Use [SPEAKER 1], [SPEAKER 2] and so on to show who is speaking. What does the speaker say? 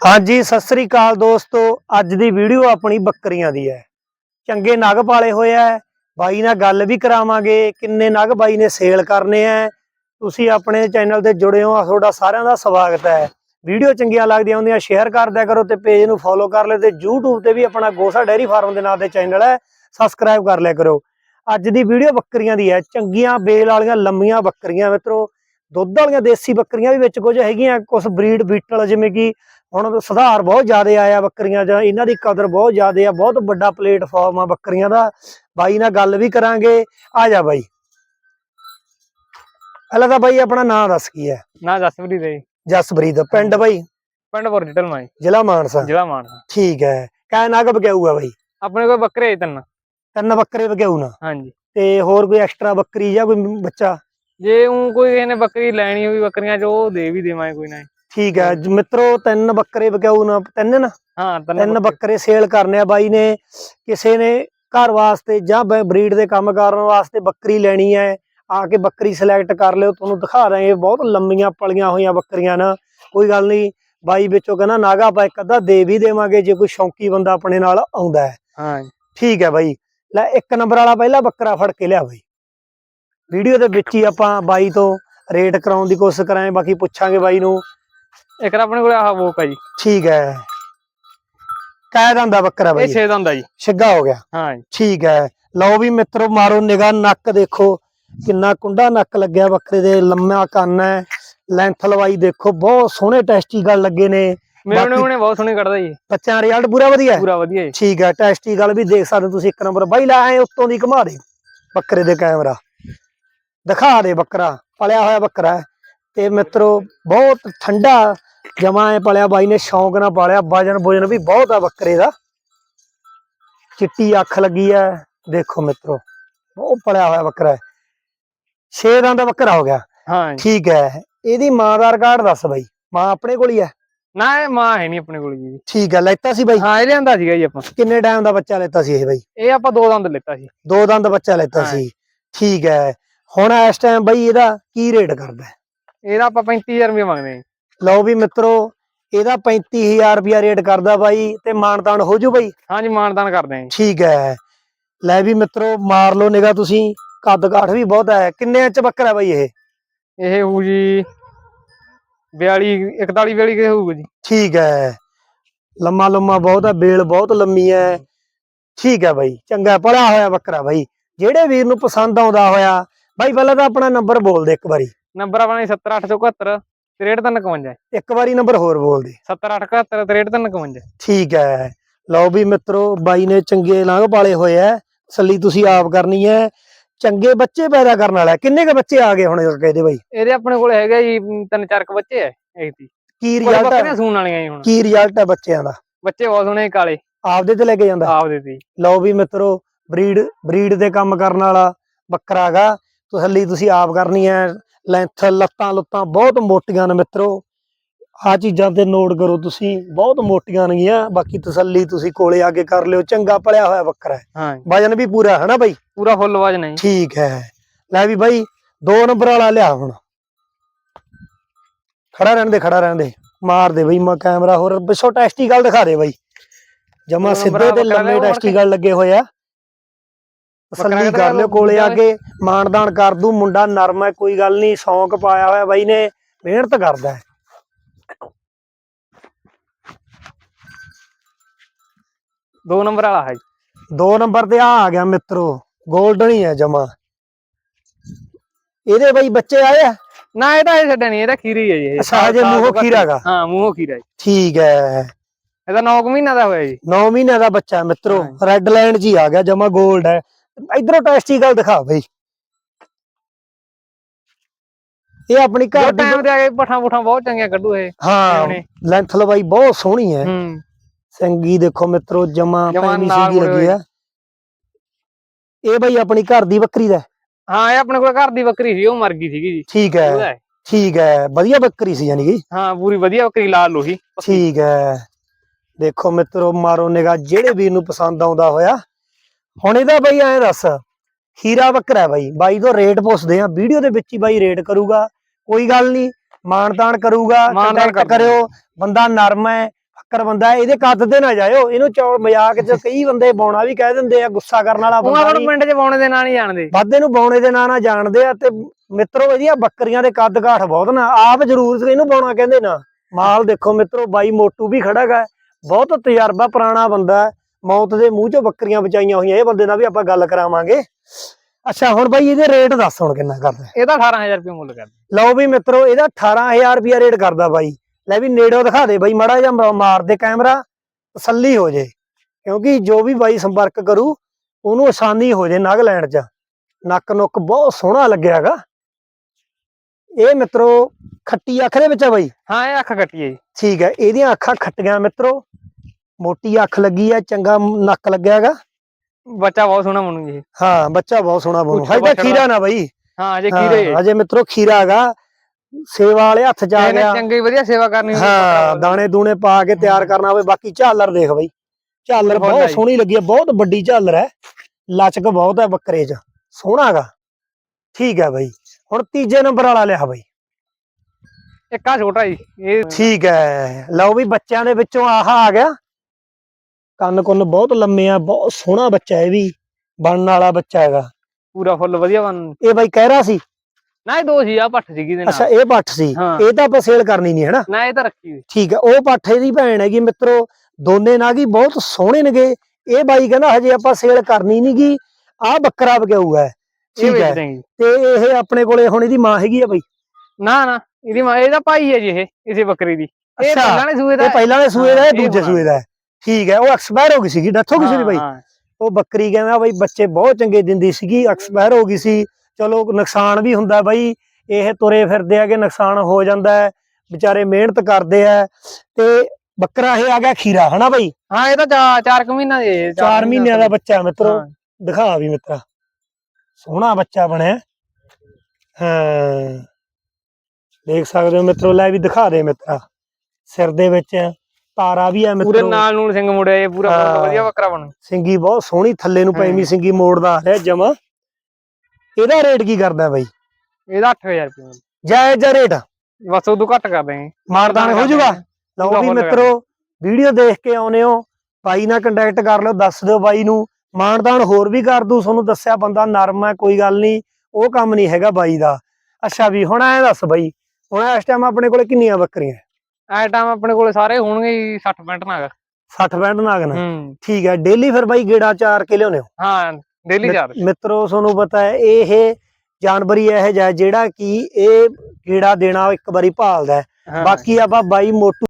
[SPEAKER 1] ਹਾਂਜੀ, ਸਤਿ ਸ੍ਰੀ ਅਕਾਲ ਦੋਸਤੋ। ਅੱਜ ਦੀ ਵੀਡੀਓ ਆਪਣੀ ਬੱਕਰੀਆਂ ਦੀ ਹੈ। ਚੰਗੇ ਨਗ ਪਾਲੇ ਹੋਏ ਹੈ। ਬਾਈ ਨਾਲ ਗੱਲ ਵੀ ਕਰਾਵਾਂਗੇ। ਕਿੰਨੇ ਨਗ ਬਾਈ ਨੇ ਸੇਲ ਕਰਨੇ ਆ ਤੁਸੀਂ ਆਪਣੇ ਚੈਨਲ ਤੇ ਜੁੜੇ ਹੋ ਤੁਹਾਡਾ ਸਾਰਿਆਂ ਦਾ ਸਵਾਗਤ ਹੈ। ਵੀਡੀਓ ਚੰਗੀਆਂ ਲੱਗਦੀਆਂ ਹੁੰਦੀਆਂ, ਸ਼ੇਅਰ ਕਰ ਦਿਆ ਕਰੋ ਤੇ ਪੇਜ ਨੂੰ ਫੋਲੋ ਕਰ ਲਿਓ ਤੇ YouTube ਤੇ ਵੀ ਆਪਣਾ ਗੋਸਾ ਡੈਰੀ ਫਾਰਮ ਦੇ ਨਾਂ ਤੇ ਚੈਨਲ ਹੈ ਸਬਸਕ੍ਰਾਈਬ ਕਰ ਲਿਆ ਕਰੋ। ਅੱਜ ਦੀ ਵੀਡੀਓ ਬੱਕਰੀਆਂ ਦੀ ਹੈ। ਚੰਗੀਆਂ, ਬੇਲ ਵਾਲੀਆਂ, ਲੰਮੀਆਂ ਬੱਕਰੀਆਂ ਮਿੱਤਰੋ। ਦੁੱਧ ਵਾਲੀਆਂ, ਦੇਸੀ ਬੱਕਰੀਆਂ ਵੀ ਵਿੱਚ ਕੁਝ ਹੈਗੀਆਂ ਕੁਝ ਬਰੀਡ ਬੀਟਲ ਜਿਵੇਂ ਕਿ ਹੁਣ ਸੁਧਾਰ ਬਹੁਤ ਜ਼ਿਆਦਾ ਆਇਆ ਬੱਕਰੀਆਂ 'ਚ ਇਹਨਾਂ ਦੀ ਕਦਰ ਬਹੁਤ ਜ਼ਿਆਦਾ ਆ ਬਹੁਤ ਵੱਡਾ ਪਲੇਟਫਾਰਮ ਆ ਬੱਕਰੀਆਂ ਦਾ। ਬਾਈ ਨਾਲ ਗੱਲ ਵੀ ਕਰਾਂਗੇ। ਆ ਜਾ ਬਾਈ। ਪਹਿਲਾਂ ਤਾਂ ਬਾਈ ਆਪਣਾ ਨਾਮ ਦੱਸ ਕੀ ਹੈ?
[SPEAKER 2] ਨਾ ਜਸਪ੍ਰੀਤ ਹੈ ਜੀ।
[SPEAKER 1] ਜਸਪ੍ਰੀਤ ਪਿੰਡ ਬਾਈ?
[SPEAKER 2] ਪਿੰਡ ਬੋਰਡਲ ਮਾਈ।
[SPEAKER 1] ਜ਼ਿਲ੍ਹਾ ਮਾਨਸਾ।
[SPEAKER 2] ਜ਼ਿਲ੍ਹਾ ਮਾਨਸਾ।
[SPEAKER 1] ਠੀਕ ਹੈ। ਕੈ ਨਗ ਬਗਿਆਊਗਾ ਬਾਈ?
[SPEAKER 2] ਆਪਣੇ ਕੋਲ ਬੱਕਰੇ ਤਿੰਨ।
[SPEAKER 1] ਤਿੰਨ ਬੱਕਰੇ ਬਗਿਆਊ ਨਾ।
[SPEAKER 2] ਹਾਂਜੀ।
[SPEAKER 1] ਤੇ ਹੋਰ ਕੋਈ ਐਕਸਟਰਾ ਬੱਕਰੀ ਜਾਂ ਕੋਈ ਬੱਚਾ?
[SPEAKER 2] ਜੇ ਉਹ ਕੋਈ ਕਿਸੇ ਨੇ ਬੱਕਰੀ ਲੈਣੀ ਹੋਈ ਬੱਕਰੀਆਂ ਚ ਉਹ ਦੇ ਵੀ ਦੇਵਾਂਗੇ ਕੋਈ ਨਾ
[SPEAKER 1] ਠੀਕ ਹੈ ਮਿੱਤਰੋ ਤਿੰਨ ਬੱਕਰੇ ਬਗਿਆਊ ਨਾ ਤਿੰਨ ਨਾ?
[SPEAKER 2] ਹਾਂ
[SPEAKER 1] ਤਿੰਨ ਬੱਕਰੇ। ਸੇਲ ਕਰਨੇ ਆ ਬਾਈ ਨੇ। ਕਿਸੇ ਨੇ ਘਰ ਵਾਸਤੇ ਜਾਂ ਬਰੀਡ ਦੇ ਕੰਮ ਕਰਨ ਵਾਸਤੇ ਬੱਕਰੀ ਲੈਣੀ ਹੈ ਆ ਕੇ ਬੱਕਰੀ ਸਿਲੈਕਟ ਕਰ ਲਿਓ। ਤੁਹਾਨੂੰ ਦਿਖਾ ਦਾਂਗੇ ਬਹੁਤ ਲੰਮੀਆਂ ਪਲੀਆਂ ਹੋਈਆਂ ਬੱਕਰੀਆਂ ਨਾ। ਕੋਈ ਗੱਲ ਨਹੀਂ ਬਾਈ ਵਿੱਚੋਂ ਕਹਿੰਦਾ ਨਾਗਾ ਆਪਾਂ ਇੱਕ ਅੱਧਾ ਦੇ ਵੀ ਦੇਵਾਂਗੇ ਜੇ ਕੋਈ ਸ਼ੌਂਕੀ ਬੰਦਾ ਆਪਣੇ ਨਾਲ ਆਉਂਦਾ ਹੈ।
[SPEAKER 2] ਹਾਂ।
[SPEAKER 1] ਠੀਕ ਹੈ ਬਾਈ। ਲੈ ਇੱਕ ਨੰਬਰ ਵਾਲਾ ਪਹਿਲਾ ਬੱਕਰਾ ਫੜ ਕੇ ਲਿਆ ਬਾਈ। ਵੀਡੀਓ ਦੇ ਵਿੱਚ ਹੀ ਆਪਾਂ ਬਾਈ ਤੋਂ ਰੇਟ ਕਰਾਉਣ ਦੀ ਕੋਸ਼ਿਸ਼ ਕਰਾਂਗੇ ਬਾਕੀ ਪੁੱਛਾਂਗੇ ਬਾਈ ਨੂੰ।
[SPEAKER 2] ਇੱਕ ਤਾਂ ਆਪਣੇ ਕੋਲ ਆਹ ਵੋਕ ਆ ਜੀ।
[SPEAKER 1] ਠੀਕ ਹੈ। ਕਾਇ ਦੰਦਾ ਬੱਕਰਾ
[SPEAKER 2] ਇਹ
[SPEAKER 1] ਬਾਈ
[SPEAKER 2] ਛੇ ਦੰਦ ਆ ਜੀ।
[SPEAKER 1] ਛਿੱਗਾ ਹੋ ਗਿਆ।
[SPEAKER 2] ਹਾਂ ਜੀ।
[SPEAKER 1] ਠੀਕ ਹੈ। ਲਓ ਵੀ ਮਿੱਤਰੋ ਮਾਰੋ ਨਿਗਾਹ ਨੱਕ ਦੇਖੋ। ਕਿੰਨਾ ਕੁੰਡਾ ਨੱਕ ਲੱਗਿਆ ਬੱਕਰੇ ਦੇ ਲੰਮਾ ਕੰਨ ਹੈ। ਲੈਂਥ ਲਵਾਈ ਦੇਖੋ ਬਹੁਤ ਸੋਹਣੇ ਟੈਸਟੀਕਲ ਲੱਗੇ ਨੇ।
[SPEAKER 2] ਮੇਰੇ ਉਹਨੇ ਬਹੁਤ ਸੋਹਣੀ ਕੱਢਦਾ ਜੀ।
[SPEAKER 1] ਬੱਚਿਆਂ ਦਾ ਰਿਜ਼ਲਟ ਪੂਰਾ ਵਧੀਆ ਹੈ।
[SPEAKER 2] ਪੂਰਾ ਵਧੀਆ ਜੀ।
[SPEAKER 1] ਠੀਕ ਹੈ ਟੈਸਟੀਕਲ ਵੀ ਦੇਖ ਸਕਦੇ ਤੁਸੀਂ ਇੱਕ ਨੰਬਰ ਬਾਈ ਲੈ ਐ ਉੱਤੋਂ ਦੀ ਘੁਮਾ ਦੇ। ਬੱਕਰੇ ਦੇ ਕੈਮਰਾ। ਦਿਖਾ ਦੇ ਬੱਕਰਾ। ਪਲਿਆ ਹੋਇਆ ਬੱਕਰਾ ਹੈ। ਤੇ ਮਿੱਤਰੋ ਬਹੁਤ ਠੰਡਾ ਜਮਾ ਐ ਪਲਿਆ ਬਾਈ ਨੇ ਸ਼ੌਂਕ ਨਾਲ ਪਾਲਿਆ ਵਜਨ ਵਜਨ ਵੀ ਬਹੁਤ ਆ ਬੱਕਰੇ ਦਾ। ਚਿੱਟੀ ਅੱਖ ਲੱਗੀ ਐ ਦੇਖੋ ਮਿੱਤਰੋ ਬਹੁਤ ਪਲਿਆ ਹੋਇਆ ਬੱਕਰਾ ਹੈ ਛੇ ਦੰਦ ਦਾ ਬੱਕਰਾ ਹੋ ਗਿਆ।
[SPEAKER 2] ਹਾਂ
[SPEAKER 1] ਠੀਕ ਹੈ ਇਹਦੀ ਮਾਂ ਦਾ ਰਿਕਾਰਡ ਦੱਸ ਬਾਈ ਮਾਂ ਆਪਣੇ ਕੋਲ ਹੀ ਹੈ
[SPEAKER 2] ਨਾ ਇਹ ਮਾਂ ਹੈ ਨਹੀਂ ਆਪਣੇ ਕੋਲ ਜੀ।
[SPEAKER 1] ਠੀਕ ਹੈ ਲੈਤਾ ਸੀ ਬਾਈ?
[SPEAKER 2] ਹਾਂ ਇਹ ਲਿਆਂਦਾ ਸੀਗਾ ਜੀ ਆਪਾਂ।
[SPEAKER 1] ਕਿੰਨੇ ਟਾਈਮ ਦਾ ਬੱਚਾ ਲੈਤਾ ਸੀ ਇਹ ਬਾਈ?
[SPEAKER 2] ਇਹ ਆਪਾਂ ਦੋ ਦੰਦ ਲਿੱਤਾ ਸੀ।
[SPEAKER 1] ਦੋ ਦੰਦ ਬੱਚਾ ਲੈਤਾ
[SPEAKER 2] ਹਾਂ।
[SPEAKER 1] ਸੀ। ਠੀਕ ਹੈ ਹੁਣ ਇਸ ਟਾਈਮ ਬਈ ਇਹਦਾ ਕੀ ਰੇਟ ਕਰਦਾ? ਹੈ?
[SPEAKER 2] ਇਹਦਾ ਆਪਾਂ 35000 ਰੁਪਏ ਮੰਗਦੇ ਹਾਂ
[SPEAKER 1] ਲਓ ਵੀ ਮਿੱਤਰੋ ਇਹਦਾ 35000 ਰੁਪਿਆ ਰੇਟ ਕਰਦਾ ਬਾਈ ਤੇ ਮਾਨਤਾਨ ਹੋ ਜੂ ਬਾਈ?
[SPEAKER 2] ਹਾਂਜੀ ਮਾਨਦਾਨ ਕਰਦੇ ਹਾਂ ਜੀ।
[SPEAKER 1] ਠੀਕ ਹੈ। ਲੈ ਵੀ ਮਿੱਤਰੋ ਮਾਰ ਲਓ ਨਿਗਾ ਤੁਸੀਂ। ਕੱਦ ਕਾਠ ਵੀ ਬਹੁਤ ਹੈ। ਕਿੰਨੇ ਇੰਚ ਬੱਕਰਾ ਬਾਈ ਇਹ?
[SPEAKER 2] ਇਹ ਹੋਊ ਜੀ 42 41 42 ਕੇ ਹੋਊਗਾ ਜੀ।
[SPEAKER 1] ਠੀਕ ਹੈ। ਲੰਮਾ ਲੰਮਾ ਬਹੁਤ ਹੈ ਬੇਲ ਬਹੁਤ ਲੰਮੀ ਹੈ। ਠੀਕ ਹੈ ਬਾਈ ਚੰਗਾ ਪੜਿਆ ਹੋਇਆ ਬੱਕਰਾ ਬਾਈ। ਜਿਹੜੇ ਵੀਰ ਨੂੰ ਪਸੰਦ ਆਉਂਦਾ ਹੋਇਆ ਬਾਈ ਪਹਿਲਾਂ ਤਾਂ ਆਪਣਾ ਨੰਬਰ ਬੋਲ ਦੇ ਇੱਕ ਵਾਰੀ।
[SPEAKER 2] ਨੰਬਰ ਆਪਣਾ 70871 6351
[SPEAKER 1] ਇੱਕ ਵਾਰੀ ਨੰਬਰ ਹੋਰ ਬੋਲ ਦੇ।
[SPEAKER 2] 70871 6351
[SPEAKER 1] ਠੀਕ ਹੈ। ਲਓ ਵੀ ਮਿੱਤਰੋ ਬਾਈ ਨੇ ਚੰਗੇ ਲੰਘ ਪਾਲੇ ਹੋਏ ਐ। ਤਸੱਲੀ ਤੁਸੀਂ ਆਪ ਕਰਨੀ ਹੈ ਚੰਗੇ ਬੱਚੇ ਪੈਦਾ ਕਰਨ ਵਾਲਾ। ਕਿੰਨੇ ਕ ਬੱਚੇ ਆ ਗਏ ਹੁਣ ਕਹਿੰਦੇ ਬਾਈ?
[SPEAKER 2] ਇਹਦੇ ਆਪਣੇ ਕੋਲ ਹੈਗਾ ਜੀ ਤਿੰਨ ਚਾਰ ਕੁ ਬੱਚੇ ਐ ਇੱਕ ਦੀ
[SPEAKER 1] ਕੀ ਰਿਜ਼ਲਟ ਹੈ
[SPEAKER 2] ਸੂਣ ਵਾਲੀਆਂ ਜੀ ਹੁਣ।
[SPEAKER 1] ਕੀ ਰਿਜ਼ਲਟ ਹੈ ਬੱਚਿਆਂ ਦਾ?
[SPEAKER 2] ਬੱਚੇ ਬਹੁਤ ਸੋਹਣੇ ਕਾਲੇ।
[SPEAKER 1] ਆਪਦੇ ਤੇ ਲੈ ਕੇ ਜਾਂਦਾ?
[SPEAKER 2] ਆਪ ਦੇ ਤੀ।
[SPEAKER 1] ਲਓ ਵੀ ਮਿੱਤਰੋ ਬਰੀਡ ਬਰੀਡ ਦੇ ਕੰਮ ਕਰਨ ਵਾਲਾ ਬੱਕਰਾ ਹੈਗਾ। ਤਸੱਲੀ ਤੁਸੀਂ ਆਪ ਕਰਨੀ ਹੈ ਲੈਂਥ ਲੱਤਾਂ ਲੁੱਤਾਂ ਬਹੁਤ ਮੋਟੀਆਂ ਨੇ ਮਿੱਤਰੋ। ਆ ਚੀਜ਼ਾਂ ਤੇ ਨੋਟ ਕਰੋ ਤੁਸੀਂ ਬਹੁਤ ਮੋਟੀਆਂ ਨੇਗੀਆਂ ਬਾਕੀ ਤਸੱਲੀ ਤੁਸੀਂ ਕੋਲੇ ਆ ਕੇ ਕਰ ਲਿਓ ਚੰਗਾ ਪਲਿਆ ਹੋਇਆ ਬੱਕਰਾ ਹੈ। ਵਜਨ ਵੀ ਪੂਰਾ ਹੈ ਨਾ ਬਾਈ?
[SPEAKER 2] ਪੂਰਾ ਫੁੱਲ ਵਜਨ ਹੈ
[SPEAKER 1] ਠੀਕ ਹੈ। ਲੈ ਵੀ ਬਾਈ ਦੋ ਨੰਬਰ ਵਾਲਾ ਲਿਆ ਹੁਣ। ਖੜਾ ਰਹਿਣ ਦੇ ਖੜਾ ਰਹਿਣ ਦੇ। ਮਾਰ ਦੇ ਬਈ ਮੈਂ ਕੈਮਰਾ ਹੋਰ ਪਿੱਛੋਂ ਟੈਸਟੀਕਲ ਦਿਖਾ ਦੇ ਬਾਈ। ਜਮਾ ਸਿੱਧੇ ਤੇ ਲੰਮੇ
[SPEAKER 2] ਕੇ।
[SPEAKER 1] ਟੈਸਟੀਕਲ ਲੱਗੇ ਹੋਏ ਆ। ਤਸੱਲੀ ਕਰ ਲਿਓ ਕੋਲੇ ਆ ਕੇ ਮਾਨਦਾਨ ਕਰ ਦੂ ਮੁੰਡਾ ਨਰਮ ਹੈ ਕੋਈ ਗੱਲ ਨਹੀਂ ਸ਼ੌਂਕ ਪਾਇਆ ਹੋਇਆ ਬਾਈ ਨੇ ਮਿਹਨਤ ਕਰਦਾ ਹੈ।
[SPEAKER 2] ਦੋ ਨੰਬਰ ਵਾਲਾ ਹੈ।
[SPEAKER 1] ਦੋ ਨੰਬਰ ਤੇ ਆ ਆ ਗਿਆ ਮਿੱਤਰੋ 골ਡਨ ਹੀ ਹੈ ਜਮਾ। ਇਹਦੇ ਬਾਈ ਬੱਚੇ ਆਏ ਆ?
[SPEAKER 2] ਨਾ ਇਹ ਤਾਂ ਇਹ ਛੱਡਿਆ ਨਹੀਂ ਇਹਦਾ ਖੀਰੀ ਹੈ ਜੀ ਇਹ।
[SPEAKER 1] ਅੱਛਾ, ਹਜੇ ਮੂੰਹੋਂ
[SPEAKER 2] ਤੋਂ ਘੱਟ-
[SPEAKER 1] ਖੀਰਾ ਗਾ।
[SPEAKER 2] ਹਾਂ ਮੂੰਹੋਂ ਖੀਰਾ ਜੀ
[SPEAKER 1] ਠੀਕ ਹੈ।
[SPEAKER 2] ਇਹਦਾ 9 ਮਹੀਨਾ ਦਾ ਹੋਇਆ ਜੀ।
[SPEAKER 1] 9 ਮਹੀਨਿਆਂ ਦਾ ਬੱਚਾ ਮਿੱਤਰੋ। ਰੈੱਡ ਲਾਈਨ ਜੀ ਆ ਗਿਆ ਜਮਾ 골ਡ ਹੈ। ਇਧਰੋਂ ਟੈਸਟੀਕਲ ਦਿਖਾ ਬਈ। ਇਹ ਆਪਣੀ ਘਰ ਦੀ
[SPEAKER 2] ਟਾਈਮ ਤੇ ਆ ਕੇ ਪਠਾਂ ਪੁਠਾਂ ਬਹੁਤ ਚੰਗੀਆਂ ਕੱਢੂ ਇਹ।
[SPEAKER 1] ਹਾਂ। ਲੈਂਥ ਲਵਾਈ ਬਹੁਤ ਸੋਹਣੀ ਹੈ।
[SPEAKER 2] ਹੂੰ।
[SPEAKER 1] ਸੰਗੀ ਦੇਖੋ ਮਿੱਤਰੋ ਜਮਾ ਪੈਣੀ ਸੀਗੀ ਲੱਗੀ ਆ। ਇਹ ਬਈ ਆਪਣੀ ਘਰ ਦੀ ਬੱਕਰੀ ਦਾ ਹੈ।
[SPEAKER 2] ਇਹ ਆਪਣੇ ਕੋਲ ਘਰ ਦੀ ਬੱਕਰੀ ਸੀ ਉਹ ਮਰ ਗਈ ਸੀਗੀ ਜੀ।
[SPEAKER 1] ਠੀਕ ਹੈ। ਠੀਕ ਹੈ ਵਧੀਆ ਬੱਕਰੀ ਸੀ ਯਾਨੀ ਕਿ।
[SPEAKER 2] ਹਾਂ ਪੂਰੀ ਵਧੀਆ ਬੱਕਰੀ ਲਾਲ ਲੋਹੀ।
[SPEAKER 1] ਠੀਕ ਹੈ। ਦੇਖੋ ਮਿੱਤਰੋ ਮਾਰੋ ਨਿਗਾ ਜਿਹੜੇ ਵੀਰ ਨੂੰ ਪਸੰਦ ਆਉਂਦਾ ਹੋਇਆ ਹੁਣ ਇਹਦਾ ਬਈ ਐਂ ਦੱਸ ਹੀਰਾ ਬੱਕਰਾ ਬਾਈ। ਬਾਈ ਤੋਂ ਰੇਟ ਪੁੱਛਦੇ ਆ ਵੀਡੀਓ ਦੇ ਵਿੱਚ ਹੀ ਬਾਈ ਰੇਟ ਕਰੂਗਾ। ਕੋਈ ਗੱਲ ਨਹੀਂ ਮਾਨਤਾਨ ਕਰੂਗਾ
[SPEAKER 2] ਦੂੰਗਾ।
[SPEAKER 1] ਕਰਿਓ। ਬੰਦਾ ਨਰਮ ਹੈ ਫੱਕਰ ਬੰਦਾ ਇਹਦੇ ਕੱਦ ਤੇ ਨਾ ਜਾਇਓ। ਇਹਨੂੰ ਚੌਲ ਮਜ਼ਾਕ 'ਚ ਕਈ ਬੰਦੇ ਬੌਣਾ ਵੀ ਕਹਿ ਦਿੰਦੇ ਆ ਗੁੱਸਾ ਕਰਨ ਵਾਲਾ ਬੰਦਾ ਨਹੀਂ।
[SPEAKER 2] ਪਿੰਡ 'ਚ ਪਾਉਣੇ ਦੇ ਨਾਂ ਨਹੀਂ ਜਾਣਦੇ।
[SPEAKER 1] ਵਾਧੇ ਨੂੰ ਬੌਣੇ ਦੇ ਨਾਂ ਨਾਲ ਜਾਣਦੇ ਆ ਤੇ ਮਿੱਤਰੋ ਇਹਦੀਆਂ ਬੱਕਰੀਆਂ ਦੇ ਕੱਦ ਕਾਠ ਬਹੁਤ ਨਾ। ਆਪ ਜ਼ਰੂਰ ਇਹਨੂੰ ਬੌਣਾ ਕਹਿੰਦੇ ਨਾ। ਮਾਲ ਦੇਖੋ ਮਿੱਤਰੋ ਬਾਈ ਮੋਟੂ ਵੀ ਖੜਾ ਗਾ ਬਹੁਤ ਤਜਰਬਾ ਪੁਰਾਣਾ ਬੰਦਾ ਹੈ। ਮੌਤ ਦੇ ਮੂੰਹ ਚੋਂ ਬੱਕਰੀਆਂ ਬਚਾਈਆਂ ਹੋਈਆਂ ਇਹ ਬੰਦੇ ਨਾਲ ਵੀ ਆਪਾਂ ਗੱਲ ਕਰਾਵਾਂਗੇ। ਅੱਛਾ ਹੁਣ ਬਾਈ ਇਹਦੇ ਰੇਟ ਦੱਸ ਹੁਣ ਕਿੰਨਾ ਕਰਦਾ
[SPEAKER 2] ਇਹਦਾ 18000 ਰੁਪਏ ਮੁੱਲ ਕਰਦੇ।
[SPEAKER 1] ਲਓ ਵੀ ਮਿੱਤਰੋ ਇਹਦਾ 18000 ਰੁਪਿਆ ਰੇਟ ਕਰਦਾ ਬਾਈ। ਲੈ ਵੀ ਨੇੜੋਂ ਦਿਖਾ ਦੇ ਬਾਈ ਮਾੜਾ ਮ- ਮਾਰ ਦੇ ਕੈਮਰਾ ਤਸੱਲੀ ਹੋ ਜੇ। ਕਿਉਂਕਿ ਜੋ ਵੀ ਬਾਈ ਸੰਪਰਕ ਕਰੂ ਉਹਨੂੰ ਆਸਾਨੀ ਹੋ ਜੇ ਨਗ ਲੈਣ 'ਚ। ਨੱਕ ਨੁੱਕ ਬਹੁਤ ਸੋਹਣਾ ਲੱਗਿਆਗਾ ਇਹ ਮਿੱਤਰੋ ਖੱਟੀ ਅੱਖ ਦੇ ਵਿੱਚ ਆ ਬਾਈ?
[SPEAKER 2] ਹਾਂ ਇਹ ਅੱਖ ਕੱਟੀ ਹੈ ਜੀ।
[SPEAKER 1] ਠੀਕ ਹੈ ਇਹਦੀਆਂ ਅੱਖਾਂ ਖੱਟੀਆਂ ਮਿੱਤਰੋ। ਮੋਟੀ ਅੱਖ ਲੱਗੀ ਆ ਚੰਗਾ ਮ- ਨੱਕ ਲੱਗਿਆਗਾ
[SPEAKER 2] ਬੱਚਾ ਬਹੁਤ ਸੋਹਣਾ ਬਣੂ ਜੀ ਇਹ।
[SPEAKER 1] ਹਾਂ ਬੱਚਾ ਬਹੁਤ ਸੋਹਣਾ ਬਣੂ।
[SPEAKER 2] ਪੁੱਛੋ
[SPEAKER 1] ਹਜੇ ਤਾਂ
[SPEAKER 2] ਬੱਚਾ
[SPEAKER 1] ਖੀਰਾ ਨਾ ਬਾਈ।
[SPEAKER 2] ਹਾਂ ਅਜੇ
[SPEAKER 1] ਹਾਂ,
[SPEAKER 2] ਕੀਰੇ
[SPEAKER 1] ਹਜੇ ਮਿੱਤਰੋ ਖੀਰਾ ਹੈਗਾ। ਸੇਵਾ ਵਾਲੇ ਹੱਥ 'ਚ ਆ
[SPEAKER 2] ਇਹਨੇ
[SPEAKER 1] ਗਿਆ
[SPEAKER 2] ਚੰਗੀ ਵਧੀਆ ਸੇਵਾ ਕਰਨੀ ਹੋਵੇ
[SPEAKER 1] ਹਾਂ ਦਾਣੇ ਦੂਣੇ ਪਾ ਕੇ ਤਿਆਰ ਕਰਨਾ ਹੋਵੇ। ਬਾਕੀ ਝਾਲਰ ਦੇਖ ਬਈ। ਝਾਲਰ
[SPEAKER 2] ਫੁੱਲ ਆ
[SPEAKER 1] ਬਹੁਤ
[SPEAKER 2] ਜੀ।
[SPEAKER 1] ਸੋਹਣੀ ਲੱਗੀ ਹੈ ਬਹੁਤ ਵੱਡੀ ਝਾਲਰ ਹੈ। ਲਚਕ ਬਹੁਤ ਹੈ ਬੱਕਰੇ 'ਚ। ਸੋਹਣਾਗਾ ਠੀਕ ਹੈ ਬਈ। ਹੁਣ ਤੀਜੇ ਨੰਬਰ ਵਾਲਾ ਲਿਆ ਬਈ।
[SPEAKER 2] ਇੱਕ ਆ ਛੋਟਾ ਜੀ। ਇਹ
[SPEAKER 1] ਠੀਕ ਹੈ। ਲਓ ਵੀ ਬੱਚਿਆਂ ਦੇ ਵਿੱਚੋਂ ਆਹ ਆ ਗਿਆ। ਕੰਨ ਕੁੰਨ ਬਹੁਤ ਲੰਮੇ ਆ ਬਹੁਤ ਸੋਹਣਾ ਬੱਚਾ ਇਹ ਵੀ ਬਣਨ ਵਾਲਾ ਬੱਚਾ ਹੈਗਾ।
[SPEAKER 2] ਪੂਰਾ ਫੁੱਲ ਵਧੀਆ ਬਣ
[SPEAKER 1] ਇਹ ਬਾਈ ਕਹਿ ਰਿਹਾ ਸੀ।
[SPEAKER 2] ਨਾ ਇਹ ਦੋ ਸੀ ਆ ਪੱਠ ਸੀਗੀ ਦੇ
[SPEAKER 1] ਅੱਛਾ
[SPEAKER 2] ਨਾਲ।
[SPEAKER 1] ਇਹ ਪੱਠ ਸੀ। ਇਹ ਤਾਂ ਆਪਾਂ ਸੇਲ ਕਰਨੀ ਨਹੀਂ ਹੈਨਾ?
[SPEAKER 2] ਨਾ ਇਹ ਤਾਂ ਰੱਖੀ ਹੋਈ।
[SPEAKER 1] ਠੀਕ ਹੈ ਉਹ ਪਾਠੇ ਦੀ ਭੈਣ ਹੈਗੀ ਮਿੱਤਰੋ ਦੋਨੇ ਨਾਗੀ ਬਹੁਤ ਸੋਹਣੇ ਨੇਗੇ। ਇਹ ਬਾਈ ਕਹਿੰਦਾ ਹਜੇ ਆਪਾਂ ਸੇਲ ਕਰਨੀ ਨਹੀਂਗੀ ਆਹ ਬੱਕਰਾ
[SPEAKER 2] ਇਹ
[SPEAKER 1] ਠੀਕ ਹੈ ਤੇ ਇਹ ਆਪਣੇ ਕੋਲੇ ਹੁਣ ਇਹਦੀ ਮਾਂ ਹੈਗੀ ਆ ਬਾਈ।
[SPEAKER 2] ਨਾ ਨਾ ਇਹਦੀ ਮਾਂ ਇਹਦਾ ਭਾਈ ਹੈ ਜੀ ਇਹ ਇਸੇ ਬੱਕਰੀ ਦੀ। ਇਹ
[SPEAKER 1] ਅੱਛਾ,
[SPEAKER 2] ਪਹਿਲਾਂ ਨੇ ਸੂਏ ਦਾ
[SPEAKER 1] ਇਹ ਪਹਿਲਾਂ ਦੇ ਸੂਏ ਦਾ ਇਹ ਦੂਜੇ। ਸੂਏ ਦਾ ਹੈ। ਠੀਕ ਹੈ ਉਹ ਐਕਸਪਾਇਰ ਹੋ ਗਈ ਸੀਗੀ ਡੈਥ ਹੋ ਗਈ ਸੀ ਬਾਈ। ਉਹ ਬੱਕਰੀ ਕਹਿੰਦਾ ਬਾਈ ਬੱਚੇ ਬਹੁਤ ਚੰਗੇ ਦਿੰਦੀ ਸੀਗੀ ਐਕਸਪਾਇਰ ਹੋ ਗਈ ਸੀ। ਚਲੋ ਨੁਕਸਾਨ ਵੀ ਹੁੰਦਾ ਬਾਈ ਇਹ ਤੁਰੇ ਫਿਰਦੇ ਆਗੇ ਨੁਕਸਾਨ ਹੋ ਜਾਂਦਾ ਹੈ ਵਿਚਾਰੇ ਮਿਹਨਤ ਕਰਦੇ ਆ ਤੇ ਬੱਕਰਾ ਇਹ ਆ ਗਿਆ ਖੀਰਾ ਹਨਾ ਬਾਈ?
[SPEAKER 2] ਹਾਂ ਇਹ ਤਾਂ ਚਾ- ਚਾਰ ਕੁ ਮਹੀਨਾ ਦੇ
[SPEAKER 1] 4 ਮਹੀਨਿਆਂ ਦਾ ਬੱਚਾ ਮਿੱਤਰੋ। ਦਿਖਾ ਵੀ ਮਿੱਤਰਾ। ਸੋਹਣਾ ਬੱਚਾ ਬਣਿਆ। ਹਾਂ। ਦੇਖ ਸਕਦੇ ਹੋ ਮਿੱਤਰੋ ਲੈ ਵੀ ਦਿਖਾ ਦੇ ਮਿੱਤਰਾ। ਸਿਰ ਦੇ ਵਿੱਚ ਤਾਰਾ ਵੀ ਹੈ
[SPEAKER 2] ਪੂਰੇ
[SPEAKER 1] ਮਿੱਤਰੋ।
[SPEAKER 2] ਨਾਲ ਨੂੰ ਸਿੰਘ ਮੁੜਿਆ ਇਹ ਪੂਰਾ
[SPEAKER 1] ਹਾਂ।
[SPEAKER 2] ਵਧੀਆ ਬੱਕਰਾ ਬਣੂ
[SPEAKER 1] ਸਿੰਗੀ ਬਹੁਤ ਸੋਹਣੀ ਥੱਲੇ ਨੂੰ ਪੈਵੀਂ
[SPEAKER 2] ਹਾਂ।
[SPEAKER 1] ਸਿੰਗੀ ਮੋੜਦਾ ਆ ਰਿਹਾ ਜਮਾ। ਇਹਦਾ ਰੇਟ ਕੀ ਕਰਦਾ ਬਾਈ?
[SPEAKER 2] ਇਹਦਾ 8000 ਰੁਪਏ।
[SPEAKER 1] ਜਾਇਜ਼ ਜਿਹਾ ਰੇਟ?
[SPEAKER 2] ਬਸ ਉਦੋਂ ਘੱਟ ਕਰ ਦੇਂਗੇ
[SPEAKER 1] ਮਾਰਦਾਨ ਹੋ ਜਾਊਗਾ ਲਓ ਵੀ ਮਿੱਤਰੋ ਵੀਡੀਓ ਦੇਖ ਕੇ ਆਉਨੇ ਹੋ। ਬਾਈ ਨਾਲ ਕੰਟੈਕਟ ਕਰ ਲਿਓ ਦੱਸ ਦਿਓ ਬਾਈ ਨੂੰ। ਮਾਨਦਾਨ ਹੋਰ ਵੀ ਕਰ ਦੂ ਤੁਹਾਨੂੰ ਦੱਸਿਆ ਬੰਦਾ ਨਰਮ ਹੈ ਕੋਈ ਗੱਲ ਨਹੀਂ। ਉਹ ਕੰਮ ਨਹੀਂ ਹੈਗਾ ਬਾਈ ਦਾ। ਅੱਛਾ ਵੀ ਹੁਣ ਐ ਦੱਸ ਬਾਈ ਹੁਣ ਇਸ ਟਾਈਮ ਆਪਣੇ ਕੋਲੇ ਕਿੰਨੀਆਂ ਬੱਕਰੀਆਂ?
[SPEAKER 2] ਆਈਟਮ ਆਪਣੇ ਕੋਲੇ ਸਾਰੇ ਹੋਣਗੇ ਜੀ 60 65 ਨਾਗ।
[SPEAKER 1] 60 65 ਨਾਗਨ
[SPEAKER 2] ਹੂੰ।
[SPEAKER 1] ਠੀਕ ਹੈ ਡੇਲੀ ਫਿਰ ਬਾਈ ਗੇੜਾ ਚਾਰ ਕੇ ਲਿਆਉਨੇ ਹੋ?
[SPEAKER 2] ਹਾਂ ਡੇਲੀ ਚਾਰ।
[SPEAKER 1] ਮਿੱਤਰੋ ਤੁਹਾਨੂੰ ਪਤਾ ਹੈ ਇਹ ਜਾਨਵਰੀ ਇਹ ਜਿਹਾ ਜਿਹੜਾ ਕਿ ਇਹ ਗੇੜਾ ਦੇਣਾ ਇੱਕ ਵਾਰੀ ਭਾਲਦਾ। ਬਾਕੀ ਆਪਾਂ ਬਾਈ ਮੋਟੂ